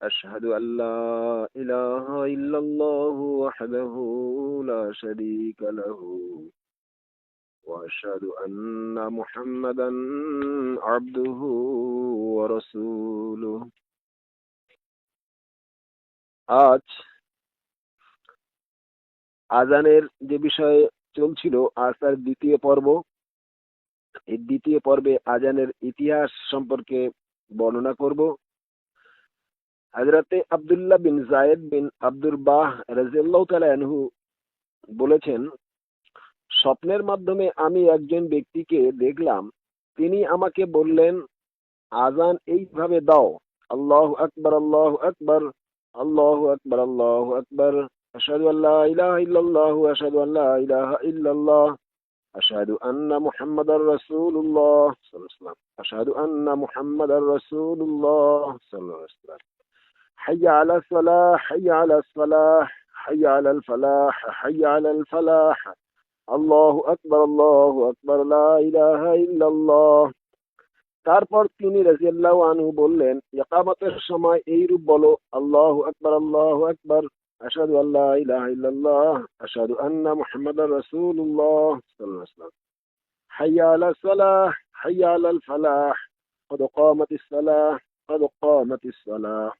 أشهد أن لا إله إلا الله وحده لا شريك له, وأشهد أن محمدا عبده ورسوله. আজ আজানের যে বিষয়ে চলছিল, আজ তার দ্বিতীয় পর্ব। এই দ্বিতীয় পর্বে আজানের ইতিহাস সম্পর্কে বর্ণনা করব। হজরতে আবদুল্লাহ বিন জায়দ বিন আব্দুর বাহ রাজিউল্লাহ তালাহু বলেছেন, স্বপ্নের মাধ্যমে আমি একজন ব্যক্তিকে দেখলাম, তিনি আমাকে বললেন আজান এইভাবে দাও, আল্লাহ আকবর আল্লাহ আকবর আল্লাহ আকবর আল্লাহ আকবর, আশহাদু আল্লাহ ইলাহা ইল্লাল্লাহ, আশহাদু আল্লাহ ইলাহা ইল্লাল্লাহ, আশহাদু আন্না মুহাম্মাদার রাসূলুল্লাহ, সাল্লাল্লাহু আলাইহি ওয়াসাল্লাম, আশহাদু আন্না মুহাম্মাদার রাসূলুল্লাহ, সাল্লাল্লাহু আলাইহি ওয়াসাল্লাম। حي على الصلاة حي على الصلاة حي على الفلاح حي على الفلاح الله أكبر الله أكبر لا إله إلا الله তারপর তিনি রাজিয়াল্লাহ আনহু বললেন ইকামতের সময় এই রূপ বলো আল্লাহ আকবার আল্লাহ আকবার أشهد أن لا إله إلا الله أشهد أن محمد رسول الله صلى الله عليه وسلم حي على الصلاة حي على الفلاح قد قامت الصلاة قد قامت الصلاة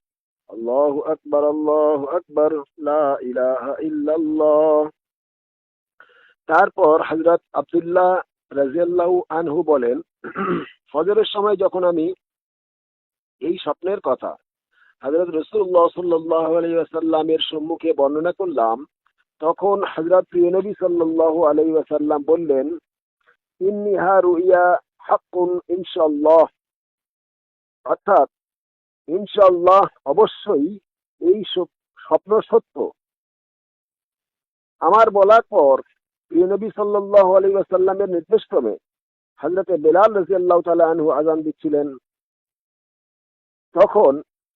আল্লাহ আকবর আল্লাহ আকবর তারপর হজরত আবদুল্লাহ রাজিয়াল্লাহ আনহু বলেন, ফজরের সময় যখন আমি এই স্বপ্নের কথা হজরত রসুল্লাহ সাল্লাহ আলহিসাল্লামের সম্মুখে বর্ণনা করলাম, তখন হজরত প্রিয়নবী সাল্লাহ আলহি আসাল্লাম বললেন, ইন্নিহা রুইয়া হাক্কুন ইনশাল্লাহ অর্থাৎ ইনশাল্লাহ অবশ্যই এই স্বপ্ন সত্য। আমার বলার পর প্রিয়নবী সাল্লাহ আলী ওয়াসাল্লামের নির্দেশক্রমে হজরতে বেলাল রাজি আল্লাহ তালা আনহু আজান দিচ্ছিলেন। তখন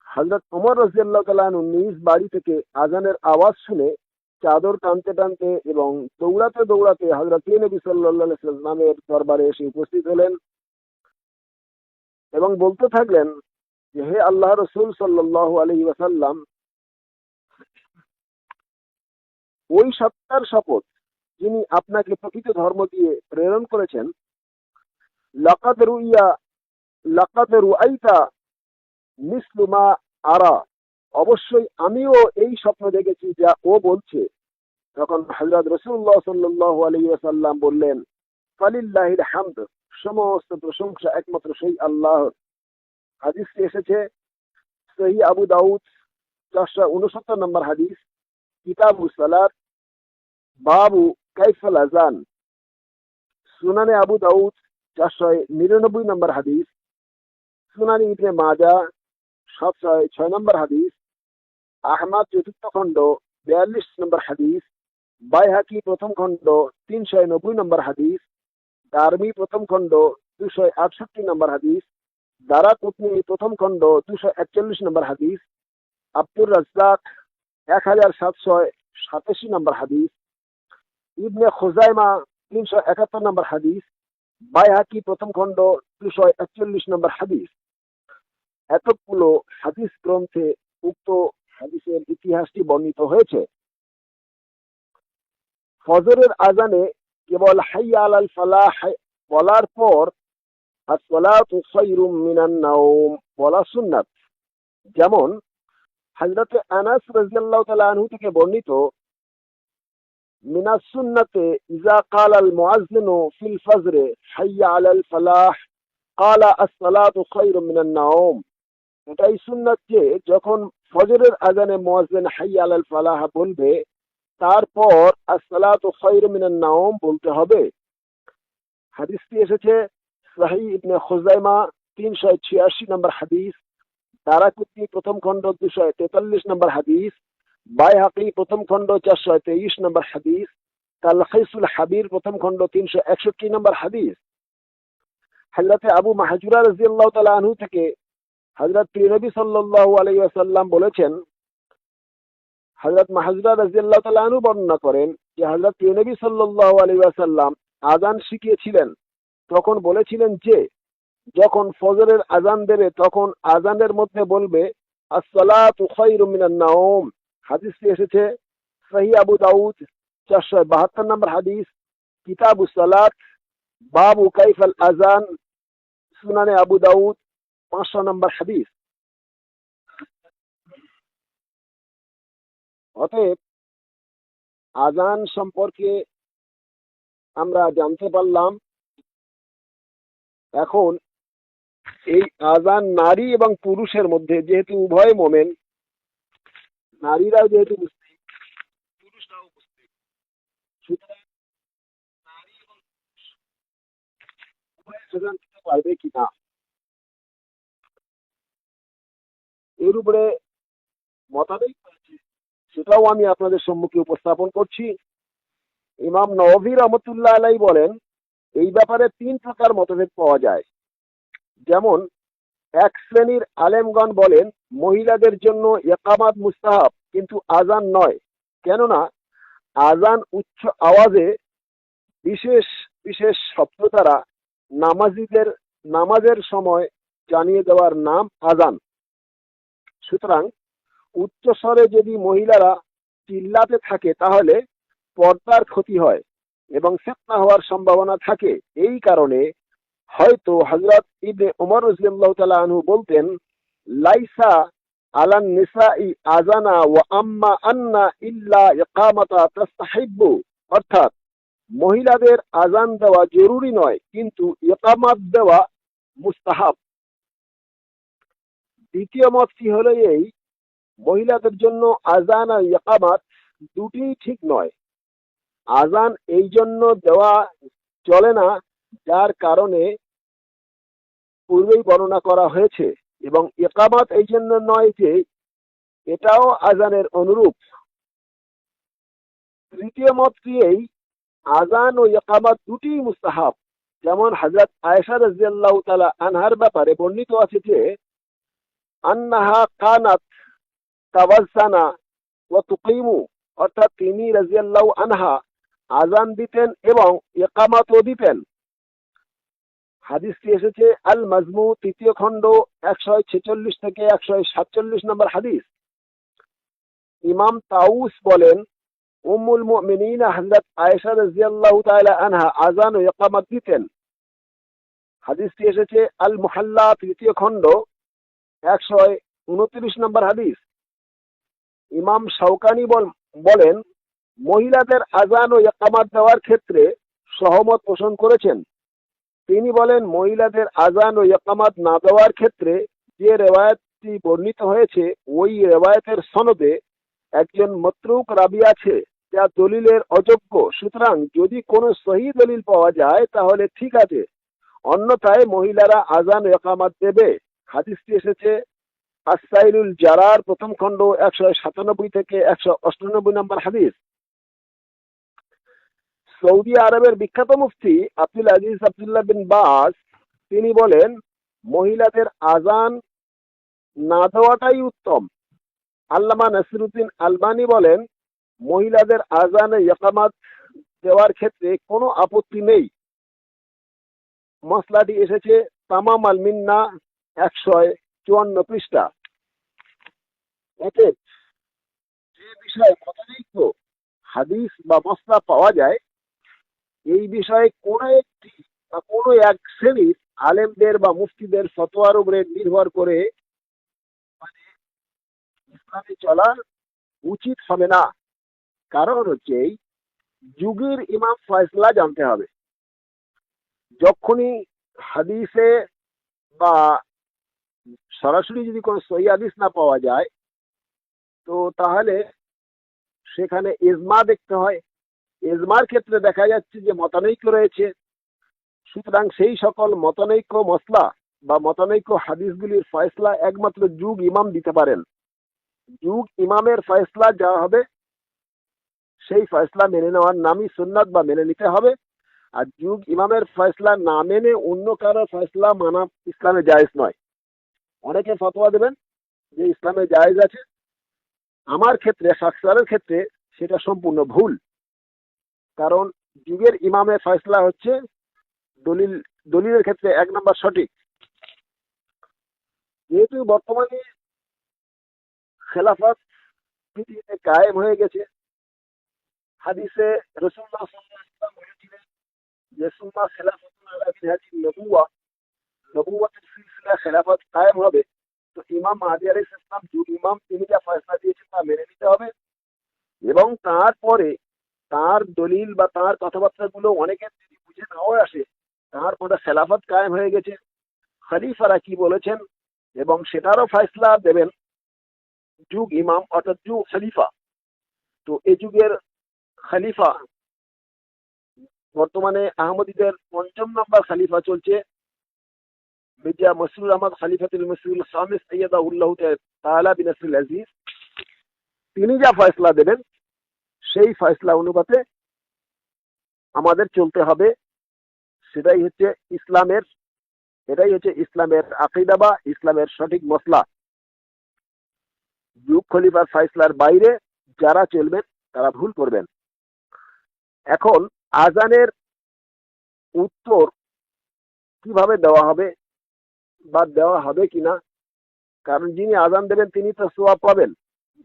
হজরত উমর রাজিয়াল্লাহ তালানু নিজ বাড়ি থেকে আজানের আওয়াজ শুনে চাদর টানতে টানতে এবং দৌড়াতে দৌড়াতে হজরত নবী সাল্লামের দরবারে এসে উপস্থিত হলেন এবং বলতে থাকলেন যে হে আল্লাহ রসুল সাল্লাহ আলহি ওই সত্তার শপথ যিনি আপনাকে প্রকৃত ধর্ম দিয়ে প্রেরণ করেছেন মিসলুমা আরা, অবশ্যই আমিও এই স্বপ্ন দেখেছি যা ও বলছে। তখন হজরত রসুল্লাহ সাল্লাহ আলহিসাল্লাম বললেন ফালিল্লাহির হামদ। সমস্ত প্রশংসা একমাত্র সেই আল্লাহ হাদিসটি এসেছে, সহি আবু দাউদ, চারশো উনসত্তর নম্বর হাদিস, কিতাবু সালাত, বাবু কাইফাল আজান সুনানে আবু দাউদ, চারশো নিরানব্বই নম্বর হাদিস, সুনানি ইবনে মাজা সাতশো ছয় নম্বর হাদিস, আহমাদ চতুর্থ খণ্ড, বিয়াল্লিশ নম্বর হাদিস, বাইহাকি প্রথম খণ্ড, তিনশো নব্বই নম্বর হাদিস, দারমি প্রথম খণ্ড, দুশো আটষট্টি নম্বর হাদিস দারা কুতনি প্রথম খণ্ড দুশো একচল্লিশ নম্বর হাদিস, আব্দুর রাজ্জাক এক হাজার সাতশো সাতাশি নম্বর হাদিস, ইবনে খোজাইমা তিনশো একাত্তর নম্বর হাদিস, বাইহাকি প্রথম খণ্ড দুশো একচল্লিশ নম্বর হাদিস। এতগুলো হাদিস গ্রন্থে উক্ত হাদিসের ইতিহাসটি বর্ণিত হয়েছে। ফজরের আজানে কেবল হাইয়া আলাল ফালাহ বলার পর আসসালাতু খায়রুম মিনান নাওম বলা সুন্নাত। যেমন হাজরত আনাস রাজিয়াল্লাহ তালা আনহু থেকে বর্ণিত, মিনাস সুন্নাতে ইজা কাল আল মুআজ্জিনু ফিল ফজরে হাইয়া আলাল ফালাহ কালা আসসালাতু খায়রুম মিনান নাওম। এটাই সুন্নাত যে যখন ফজরের আজানে মুয়াজ্জিন হাইয়া আলাল ফালাহ বলবে, তারপর আসসালাতু খায়রুম মিনান নাওম বলতে হবে। হাদিসটি এসেছে সাহি ইবনে খুজাইমা তিনশো ছিয়াশি নম্বর হাদিস দারাকুতি প্রথম খণ্ড দুশো তেতাল্লিশ নম্বর হাদিস, বাইহাকি প্রথম খণ্ড চারশো তেইশ নম্বর হাদিস তালখিসুল হাবির প্রথম খণ্ড তিনশো একষট্টি নম্বর হাদিস। হাজরাতে আবু মাহাজুরা রাজিয়াল্লাহ তালা আনহু থেকে হজরত প্রিয়নবী সাল্লাহ আলাইসাল্লাম বলেছেন হজরত মাহাজুরা রাজিয়াল্লাহ তালু বর্ণনা করেন যে হজরত প্রিয়নবী সাল্লাহ আলাইসাল্লাম আজান শিখিয়েছিলেন। তখন বলেছিলেন যে, যখন ফজরের আজান দেবে, তখন আজানের মধ্যে বলবে, আসসালাতু খায়রুম মিনান নাওম। হাদিসটি এসেছে সহি আবু দাউদ, চারশো বাহাত্তর নম্বর হাদিস। কিতাবু সালাত, বাবু কাইফাল আজান সুনানে আবু দাউদ, পাঁচশো নম্বর হাদিস। অতএব আজান সম্পর্কে আমরা জানতে পারলাম এখন এই আজান নারী এবং পুরুষের মধ্যে যেহেতু উভয় মোমেন, নারীরাও যেহেতু পুরুষরাও পারবে কিনা? এর উপরে মতামত সেটাও আমি আপনাদের সম্মুখে উপস্থাপন করছি। ইমাম নওভি রহমতুল্লাহ আলাই বলেন এই ব্যাপারে তিন প্রকার মতভেদ পাওয়া যায়। যেমন, এক শ্রেণির আলেমগণ বলেন, মহিলাদের জন্য একামাত মুস্তাহাব কিন্তু আজান নয়। কেননা আজান উচ্চ আওয়াজে বিশেষ বিশেষ শব্দ দ্বারা নামাজিদের, নামাজের সময় জানিয়ে দেওয়ার নাম আজান সুতরাং, উচ্চস্বরে যদি মহিলারা চিল্লাতে থাকে তাহলে পর্দার ক্ষতি হয়। এবং ফেতনা হওয়ার সম্ভাবনা থাকে। এই কারণে হয়তো হজরত ইবনে উমর রাদিয়াল্লাহু তাআলা আনহু বলতেন, লাইসা আলান নিসাই আজানা ওয়া আম্মা আন্না ইল্লা ইকামাতা তাস্তাহিব্বু। অর্থাৎ, মহিলাদের আজান দেওয়া জরুরি নয়, কিন্তু ইকামাত দেওয়া মুস্তাহাব। দ্বিতীয় মতটি হলো এই? মহিলাদের জন্য আজান আর ইকামাত দুটি ঠিক নয়। আজান এই জন্য দেওয়া চলে না, যার কারণে পূর্বেই বর্ণনা করা হয়েছে এবং একামাত এই জন্য নয় যে এটাও আজানের অনুরূপ। তৃতীয় মতটি এই আজান ও একামাত দুটি মুস্তাহাব। যেমন হজরত আয়েশা রাজিয়াল্লাহ তালা আনহার ব্যাপারে বর্ণিত আছে যে, আন্নাহা কানাত তাওয়াজ্জানা ও তুকিমু, অর্থাৎ তিনি রাজিয়াল্লাহ আনহা আজান দিতেন এবং একামাতও দিতেন। হাদিসটি এসেছে আল মাজমু তৃতীয় খণ্ড একশো ছেচল্লিশ থেকে একশো সাতচল্লিশ নম্বর হাদিস। ইমাম তাউস বলেন, উম্মুল মুমিনিন হযরত আয়েশা রাদিয়াল্লাহু তাআলা আনহা আজান ও ইকামাত দিতেন। হাদিসটি এসেছে আল মুহাল্লা তৃতীয় খণ্ড একশো উনত্রিশ নম্বর হাদিস। ইমাম শাওকানি বলেন মহিলাদের আজান ও ইকামাত দেওয়ার ক্ষেত্রে সহমত পোষণ করেছেন। তিনি বলেন, মহিলাদের আজান ও ইকামাত না দেওয়ার ক্ষেত্রে যে রেওয়ায়তটি বর্ণিত হয়েছে, ওই রেওয়ায়তের সনদে একজন মতরুক রাবি আছে, যা দলিলের অযোগ্য। সুতরাং যদি কোনো সহি দলিল পাওয়া যায়, তাহলে ঠিক আছে। অন্যথায় মহিলারা আজান একামাত দেবে। হাদিসটি এসেছে আসাইলুল জারার প্রথম খণ্ড একশো সাতানব্বই থেকে একশো অষ্টানব্বই নম্বর হাদিস। সৌদি আরবের বিখ্যাত মুফতি আব্দুল আজিজ আবদুল্লাহ বিন বাস, তিনি বলেন, মহিলাদের আজান না দেওয়াটাই উত্তম। আল্লামা নাসিরুদ্দিন আলবানি বলেন, মহিলাদের আজানে ইকামাত দেওয়ার ক্ষেত্রে কোনো আপত্তি নেই। মশলাটি এসেছে তামাম আল মিন্না একশো চুয়ান্ন পৃষ্ঠা। অতএব যে বিষয়ে মতানৈক্য হাদিস বা মশলা পাওয়া যায় এই বিষয়ে কোনো একটি বা কোনো এক শ্রেণির আলেমদের বা মুফতিদের ফতোয়ার উপরে নির্ভর করে মানে ইসলামে চলা উচিত হবে না। কারণ হচ্ছে এই যুগের ইমাম ফয়সলা জানতে হবে। যখনই হাদিসে বা সরাসরি যদি কোনো সহি হাদিস না পাওয়া যায়, তো তাহলে সেখানে ইজমা দেখতে হয়। ইজমার ক্ষেত্রে দেখা যাচ্ছে যে মতানৈক্য রয়েছে। সুতরাং সেই সকল মতানৈক্য মশলা বা মতানৈক্য হাদিসগুলির ফয়সলা একমাত্র যুগ ইমাম দিতে পারেন। যুগ ইমামের ফয়সলা যা হবে, সেই ফয়সলা মেনে নেওয়ার নামই সুন্নাত বা মেনে নিতে হবে। আর যুগ ইমামের ফয়সলা না মেনে অন্য কারও ফয়সলা মানা ইসলামে জায়েজ নয়। অনেকে ফতোয়া দেবেন যে ইসলামে জায়েজ আছে। আমার ক্ষেত্রে, সাকসারের ক্ষেত্রে সেটা সম্পূর্ণ ভুল। কারণ যুগের ইমামের ফয়সলা হচ্ছে দলিল, দলিলের ক্ষেত্রে এক নম্বর সঠিক। যেহেতু বর্তমানে খেলাফত পৃথিবীতে কায়েম হয়ে গেছে, হাদিসে রসুল্লাহ বলেছিলেন যে, সুম্মা খেলাফতুন নবুয়া নবুয়াতের সিলসিলা খেলাফত কায়েম হবে। তো ইমাম মাহাদি আলাইহিস ইসলাম ইমাম তিনি যা ফয়সলা দিয়েছেন তা মেনে নিতে হবে এবং তারপরে তার দলিল বা তার কথাবার্তাগুলো অনেকের যদি বুঝে নাও আসে, তার পরে খেলাফত কায়েম হয়ে গেছে। খালিফারা কি বলেছেন? এবং সেটারও ফয়সলা দেবেন যুগ ইমাম অর্থাৎ যুগ খলিফা। তো এ যুগের খালিফা বর্তমানে আহমদীদের পঞ্চম নম্বর খালিফা চলছে। মির্জা মসরুর আহমদ খলিফাতুল মসরুল সামিস সৈয়দা উল্লাহ তালা বিন আসরুল আজিজ। তিনি যা ফয়সলা দেবেন সেই ফয়সলা অনুপাতে আমাদের চলতে হবে। সেটাই হচ্ছে ইসলামের, এটাই হচ্ছে ইসলামের আকিদা বা ইসলামের সঠিক মশলা যুগ খলিফার ফয়সলার বাইরে যারা চলবেন, তারা ভুল করবেন। এখন আজানের উত্তর কীভাবে দেওয়া হবে বা দেওয়া হবে কিনা, কারণ যিনি আজান দেবেন, তিনি তো সোয়াব পাবেন।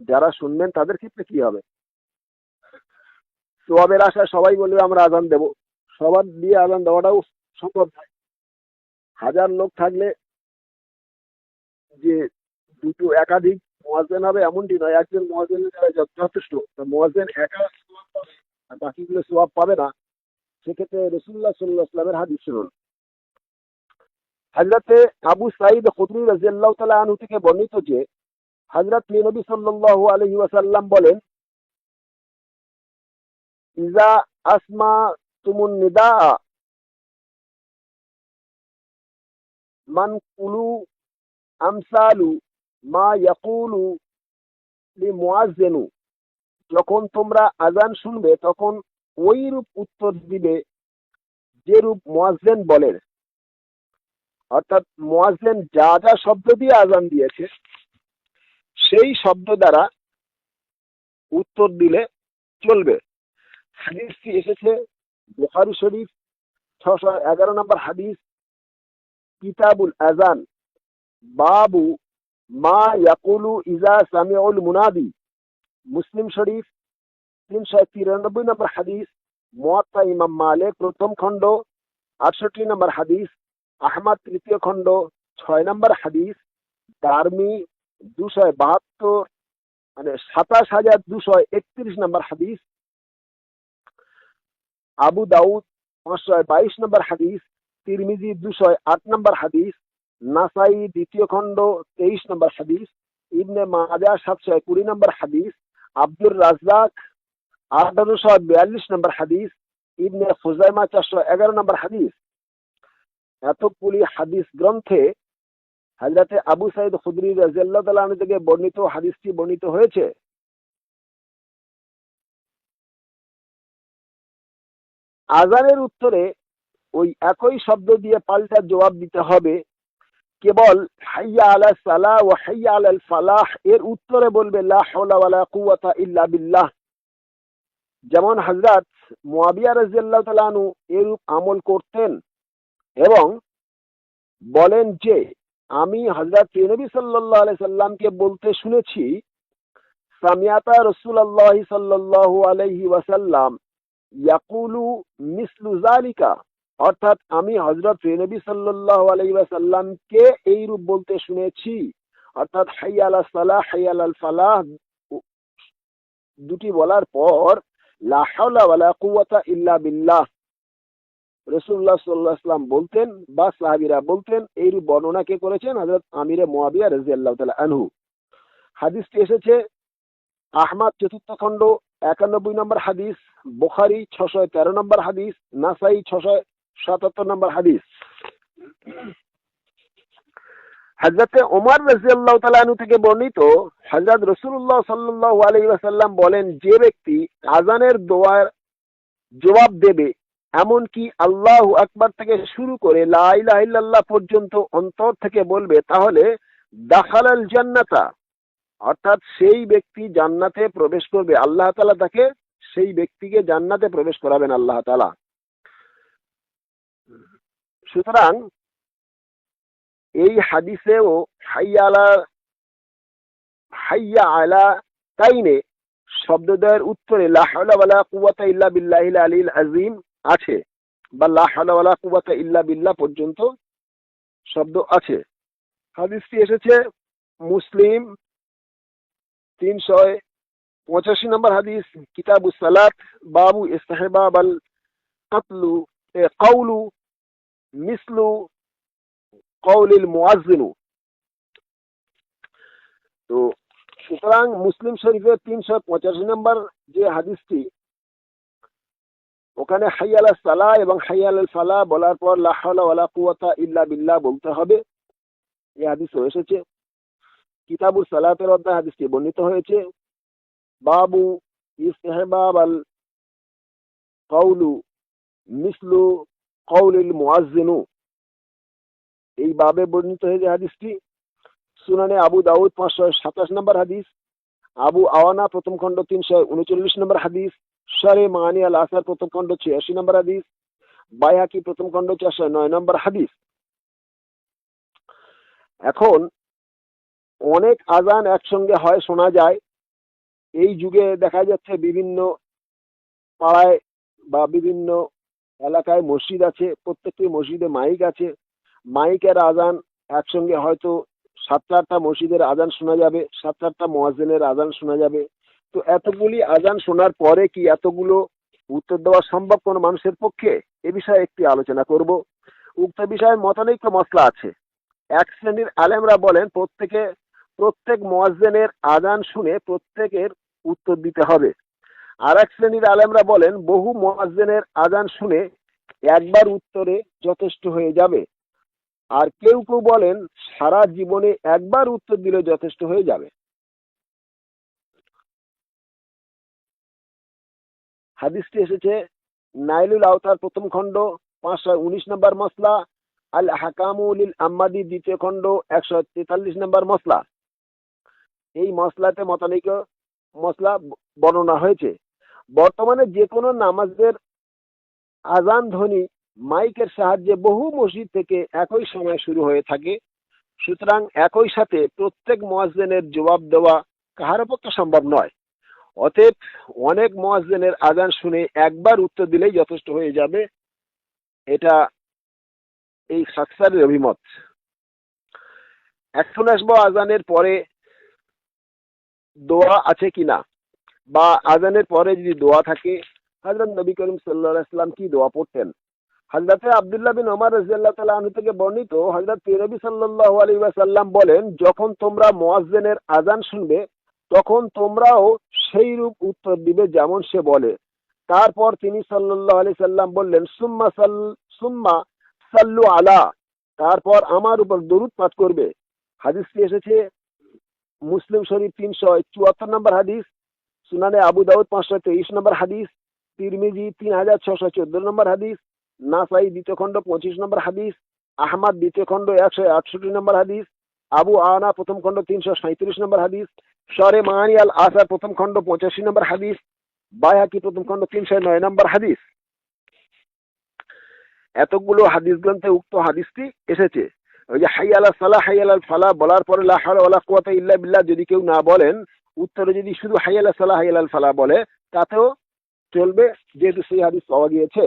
যারা শুনবেন, তাদের ক্ষেত্রে কি হবে? সোয়াবের আশায় সবাই বলবে, আমরা আজান দেব। সবার দিয়ে আজান দেওয়াটাও সম্ভব নয়। হাজার লোক থাকলে যে দুটো একাধিক মোয়াজেন হবে, এমনটি নয়। একজন মোয়াজেনের যথেষ্ট। মোয়াজেন একা আর বাকিগুলো সোয়াব পাবে না। সেক্ষেত্রে রসুল্লাহ সাল্লাহ ইসলামের হাদিস শুনুন। হজরতে আবু সাইদ খুদরি রাজিয়াল্লাহ তালা আনহু থেকে বর্ণিত যে হজরত নবী সাল্লাল্লাহু আলাইহি ওয়াসাল্লাম বলেন ইজা আসমা তুমুন নিদা মান কুলু আমসালু মা ইয়াকুলু লি মুয়াজ্জিনু যখন তোমরা আজান শুনবে, তখন ওই রূপ উত্তর দিবে যে রূপ মুয়াজ্জিন অর্থাৎ মোয়াজেন যা যা শব্দ দিয়ে আজান দিয়েছে, সেই শব্দ দ্বারা উত্তর দিলে চলবে। হাদিসটি এসেছে? বুখারি শরীফ ছশো এগারো নম্বর হাদিস, কিতাবুল আজান বাবু মা ইয়াকুলু ইজা সামিউল মুনাদি, মুসলিম শরীফ তিনশো তিরানব্বই নম্বর হাদিস, মোয়াত্তা ইমাম মালিক প্রথম খণ্ড, আটষট্টি নম্বর হাদিস, আহমদ তৃতীয় খণ্ড, ছয় নম্বর হাদিস, দারমি দুশো বাহাত্তর মানে সাতাশ হাজার দুশো একত্রিশ নম্বর হাদিস আবু দাউদ পাঁচশো বাইশ নম্বর হাদিস, তিরমিজি দুশো আট নম্বর হাদিস, নাসাই দ্বিতীয় খণ্ড তেইশ নম্বর হাদিস, ইবনে মাজা সাতশো কুড়ি নম্বর হাদিস, আব্দুর রাজ্জাক আঠারোশো বিয়াল্লিশ নম্বর হাদিস, ইবনে ফুজাইমা চারশো এগারো নম্বর হাদিস। এতগুলি হাদিস গ্রন্থে হাজরাতে আবু সাইদ খুদরি রাজিয়াল্লাহ তালা থেকে বর্ণিত হাদিসটি বর্ণিত হয়েছে। আজানের উত্তরে ওই একই শব্দ দিয়ে পাল্টা জবাব দিতে হবে। কেবল, হাইয়া আলা সালা ও হাইয়া আলাল ফালাহ। এর উত্তরে বলবে, লা ইল্লা বিল্লাহ। যেমন হযরত মুয়াবিয়া রাদিয়াল্লাহু তাআলা আনহু এরূপ আমল করতেন এবং বলেন যে, আমি হযরত নবী সাল্লাল্লাহু আলাইহি সাল্লামকে বলতে শুনেছি, সামিয়াতা রাসূলুল্লাহ সাল্লাল্লাহু আলাইহি ওয়াসাল্লাম ইয়াকুলু মিসলু যালিকা। অর্থাৎ আমি হজরত নবী সাল্লাল্লাহু আলাইহি ওয়াসাল্লামকে এই রূপ বলতে শুনেছি। অর্থাৎ হাইয়া আলা সালাহ, হাইয়া আলাল ফালাহ, দুটি বলার পর ইল্লা বিল্লাহ। রসুল্লাহ সাল্লাহ বলতেন বা সাহাবিরা বলতেন বর্ণনা কে করেছেন? হজরত আমিরে মোয়াবিয়া রাজি আল্লাহ আনহু। হাদিসটি এসেছে আহমাদ চতুর্থ খণ্ড একানব্বই নম্বর হাদিস, বোখারি ছশো তেরো নম্বর হাদিস, নাসাই ছশো সাতাত্তর নম্বর হাদিস। হজরতে ওমর রাজি আল্লাহ তালু থেকে বর্ণিত হজরত রসুল্লাহ বলেন, যে ব্যক্তি আজানের দোয়ার জবাব দেবে, এমনকি আল্লাহ আকবার থেকে শুরু করে লাইল্লাহ পর্যন্ত অন্তর থেকে বলবে, তাহলে দাখালাল জান্নাতা। অর্থাৎ সেই ব্যক্তি জান্নাতে প্রবেশ করবে, আল্লাহ তালা তাকে সেই ব্যক্তিকে জান্নাতে প্রবেশ করাবেন আল্লাহ তালা সুতরাং এই হাদিসেও হাইয়ালা হাইয়া আলা তাইনে শব্দদ্বয়ের উত্তরে লা হাওলা ওয়ালা ইল্লা বিল্লাহিল আলিল আজিম আছে বা লা হাওলা ওয়ালা ইল্লা বিল্লাহ পর্যন্ত শব্দ আছে। হাদিসটি এসেছে মুসলিম তিনশো পঁচাশি নম্বর হাদিস কিতাবু সালাত, বাবু ইস্তাহেবাব আল কাতলু কাউলু মিসলু কৌলিল মুয়াজ্জিনু। তো সুতরাং মুসলিম শরীফের তিনশো পঁচাশি নম্বর যে হাদিসটি, ওখানে হাইয়াল সালা এবং হাইয়াল ফালা বলার পর লাহলা ওয়ালা কুয়াতা ইল্লা বিল্লাহ বলতে হবে। এই হাদিস এসেছে। কিতাবুল সালাতের অধ্যায় হাদিসটি বর্ণিত হয়েছে, বাবু ইস্তেহবাব আল কৌলু মিসলু কৌলিল মুয়াজ্জিনু এই বাবে বর্ণিত হয়েছে হাদিসটি। সুনানে আবু দাউদ পাঁচশো সাতাশ নম্বর হাদিস, আবু আওয়ানা প্রথম খণ্ড তিনশো উনচল্লিশ নম্বর হাদিস সারে মানি আল আসার প্রথম খণ্ড ছিয়াশি নম্বর হাদিস, বাইহাকি প্রথম খণ্ড চারশো নয় নম্বর হাদিস। এখন অনেক আজান একসঙ্গে হয় শোনা যায়। এই যুগে দেখা যাচ্ছে বিভিন্ন পাড়ায় বা বিভিন্ন এলাকায় মসজিদ আছে, প্রত্যেকটি মসজিদে মাইক আছে। মাইকের আজান একসঙ্গে হয়তো সাত চারটা মসজিদের আজান শোনা যাবে সাত চারটা মোয়াজেনের আজান শোনা যাবে। তো এতগুলি আজান শোনার পরে কি এতগুলো উত্তর দেওয়া সম্ভব কোনো মানুষের পক্ষে? এ বিষয়ে একটি আলোচনা করব। উক্ত বিষয়ে মতানৈক্য মশলা আছে। এক শ্রেণির আলেমরা বলেন, প্রত্যেকে প্রত্যেক মোয়াজ্জেনের আজান শুনে প্রত্যেকের উত্তর দিতে হবে। আর এক শ্রেণির আলেমরা বলেন, বহু মোয়াজ্জেনের আজান শুনে একবার উত্তরে যথেষ্ট হয়ে যাবে। আর কেউ কেউ বলেন, সারা জীবনে একবার উত্তর দিলে যথেষ্ট হয়ে যাবে। হাদিসটি এসেছে নাইলুল আওতার প্রথম খণ্ড পাঁচশো উনিশ নম্বর মশলা আল হাকামুল আম্মাদি দ্বিতীয় খণ্ড, একশো তেতাল্লিশ নম্বর মশলা এই মশলাতে মতানিক মশলা বর্ণনা হয়েছে। বর্তমানে যে কোনো নামাজের আজান ধ্বনি মাইকের সাহায্যে বহু মসজিদ থেকে একই সময় শুরু হয়ে থাকে। সুতরাং একই সাথে প্রত্যেক মোয়াজ্জেনের জবাব দেওয়া কাহার পক্ষে সম্ভব নয়। অতএব অনেক মোয়াজ্জেনের আজান শুনে একবার উত্তর দিলেই যথেষ্ট হয়ে যাবে। এটা এই সাকসারের অভিমত। এখন আসব আজানের পরে দোয়া আছে কিনা? বা আজানের পরে যদি দোয়া থাকে হাজরত নবী করিম সাল্লাহ ইসলাম কি দোয়া পড়তেন? হজরতে আবদুল্লাহ বিন ওমর রাজিয়াল্লাহ তালা থেকে বর্ণিত হজরত তিরবি সাল্লাহ আলী সাল্লাম বলেন, যখন তোমরা মোয়াজ্জেনের আজান শুনবে, তখন তোমরাও সেই রূপ উত্তর দিবে যেমন সে বলে। তারপর তিনি সাল্লাহ আলি সাল্লাম বললেন, সুম্মা সাল, সুম্মা সাল্লু আলা। তারপর আমার উপর দরুদ পাঠ করবে। হাদিসটি এসেছে মুসলিম শরীফ তিনশো চুয়াত্তর নম্বর হাদিস, সুনানে আবু দাউদ পাঁচশো তেইশ নম্বর হাদিস, তিরমিজি তিন হাজার ছশো চোদ্দ নম্বর হাদিস, নাসাই দ্বিতীয় খণ্ড পঁচিশ নম্বর হাদিস, আহমাদ দ্বিতীয় খণ্ড একশো আটষট্টি নম্বর হাদিস, আবু আনা প্রথম খণ্ড তিনশো সাঁত্রিশ নম্বর হাদিস, শরে মাহানি আল আসার প্রথম খণ্ড পঁচাশি নম্বর হাদিস, বায়াকি প্রথম খণ্ড তিনশো নয় নম্বর হাদিস। এতগুলো হাদিস গ্রন্থে উক্ত হাদিসটি এসেছে। ওই যে হাই আলা সালা হাই আল ফালা বলার পরে লাহালা কুয়াতা ইল্লা বিল্লাহ, যদি কেউ না বলেন, উত্তরে যদি শুধু হাই আলা সালা হাই আল ফালা বলে, তাতেও চলবে, যেহেতু সেই হাদিস পাওয়া গিয়েছে।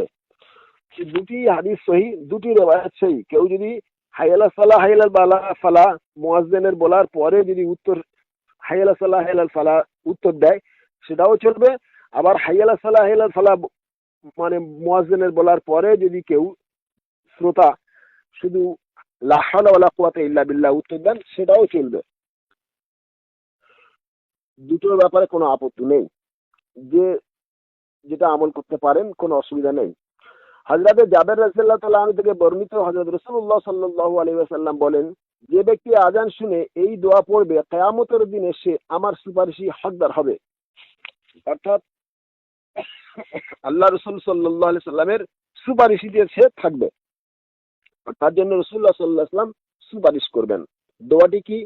দুটি হাদিস সহি, দুটি রেবায়াত সহি। কেউ যদি হাইয়ালা সালা হাইয়াল বালা, ফালা মোয়াজেনের বলার পরে যদি উত্তর হাইয়ালা সালা হাইয়াল ফালা উত্তর দেয়, সেটাও চলবে। আবার হাইয়ালা সালা হাইয়াল ফালা মানে মোয়াজেনের বলার পরে যদি কেউ শ্রোতা শুধু লাহালা উত্তর দেন, সেটাও চলবে। দুটোর ব্যাপারে কোনো আপত্তি নেই। যে, যেটা আমল করতে পারেন, কোনো অসুবিধা নেই। হজরত জাবের তাল্লাহ থেকে বর্ণিত হজরত রসুল্লাহ সাল্লাহ আলী আসাল্লাম বলেন, যে ব্যক্তি আজান শুনে এই দোয়া পড়বে, কেয়ামতের দিনে সে আমার সুপারিশি হকদার হবে। অর্থাৎ, আল্লাহ রসুল সাল্লাহ সাল্লামের সুপারিশিতে সে থাকবে। তার জন্য রসুল্লাহ সাল্লাহ সাল্লাম সুপারিশ করবেন দোয়াটি কি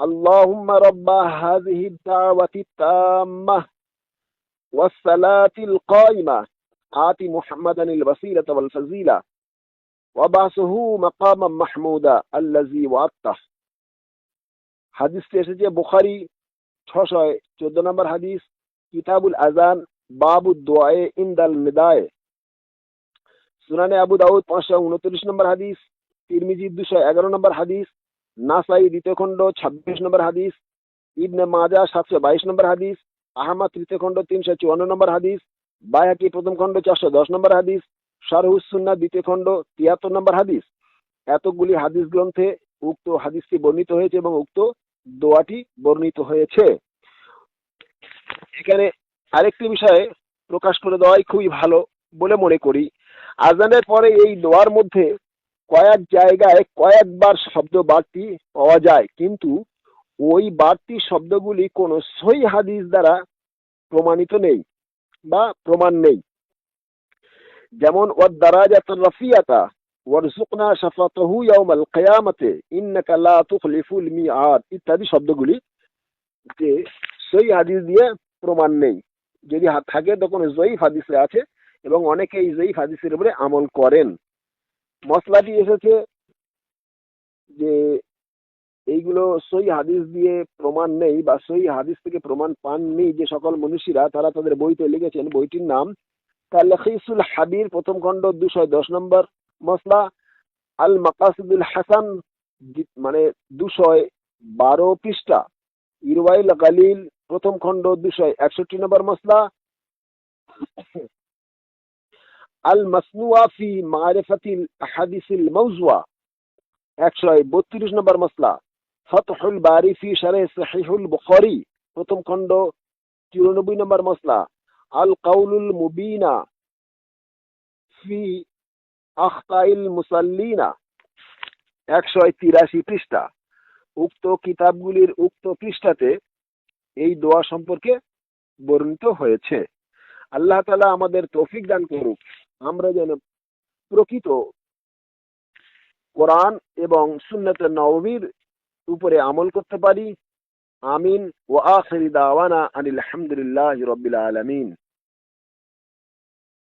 اللهم رب هذه الدعوة التامة والصلاة القائمة آت محمدا الوسيلة والفزيلة وبعثه مقاما محمودا الذي وعدته হাদিসটি এসেছে বুখারি ছশয় চোদ্দ নম্বর হাদিস কিতাবুল আজান বাবু দোয়ায়ে ইন্দাল নিদায়ে সুনানে আবু দাউদ পাঁচশো উনত্রিশ নম্বর হাদিস, তিরমিজি দুশো এগারো নম্বর হাদিস, নাসাই দ্বিতীয় খণ্ড ছাব্বিশ নম্বর হাদিস, ইবনে মাজা সাতশো বাইশ নম্বর হাদিস, আহমদ তৃতীয় খণ্ড তিনশো চুয়ান্ন নম্বর হাদিস বায়াকি প্রথম খণ্ড চারশো দশ নম্বর হাদিস শারহুসুন্না দ্বিতীয় খণ্ড তিয়াত্তর নম্বর হাদিস। এতগুলি হাদিস গ্রন্থে উক্ত হাদিসটি বর্ণিত হয়েছে এবং উক্ত দোয়াটি বর্ণিত হয়েছে। এখানে আরেকটি বিষয়ে প্রকাশ করে দেওয়াই খুবই ভালো বলে মনে করি। আজানের পরে এই দোয়ার মধ্যে কয়েক জায়গায় কয়েকবার শব্দ বাড়তি পাওয়া যায়। কিন্তু ওই বাড়তি শব্দগুলি কোনো সই হাদিস দ্বারা প্রমাণিত নেই বা প্রমাণ নেই। যেমন ওর দারাজাত রফিয়াতা ওয়ারজুকনা শাফাতাহু ইয়াউমাল কিয়ামাতে ইন্নাকা লা তুখলিফুল মিআদ ইত্যাদি শব্দগুলি যে সই হাদিস দিয়ে প্রমাণ নেই। যদি থাকে তখন জয়ীফ হাদিসে আছে। এবং অনেকে এই জয়ীফ হাদিসের উপরে আমল করেন। মশলাটি এসেছে যে এইগুলো সই হাদিস দিয়ে প্রমাণ নেই বা সই হাদিস থেকে প্রমাণ পাননি যে সকল মনীষীরা, তারা তাদের বইতে লিখেছেন, বইটির নাম তালখিসুল হাবির প্রথম খণ্ড দুশো দশ নম্বর মশলা আল মাকাসিদুল হাসান মানে দুশয় বারো পৃষ্ঠা, ইরওয়াইল গালিল প্রথম খণ্ড দুশয় একষট্টি নম্বর মশলা ফি শারে সহিহুল বুখারী। প্রথম খণ্ড চুরানব্বই নম্বর মশলা আল কাউলুল মুবিনা ফি আখতাইল মুসাল্লিনা। একশো তিরাশি পৃষ্ঠা, উক্ত কিতাবগুলির উক্ত পৃষ্ঠাতে এই দোয়া সম্পর্কে বর্ণিত হয়েছে। আল্লাহ তালা আমাদের তৌফিক দান করুক। আমরা যেন প্রকৃত কোরআন এবং সুন্নত নবীর উপরে আমল করতে পারি। আমিন। ও আখরি দাওয়ানা আনিল হামদুলিল্লাহ রবিল আলমিন।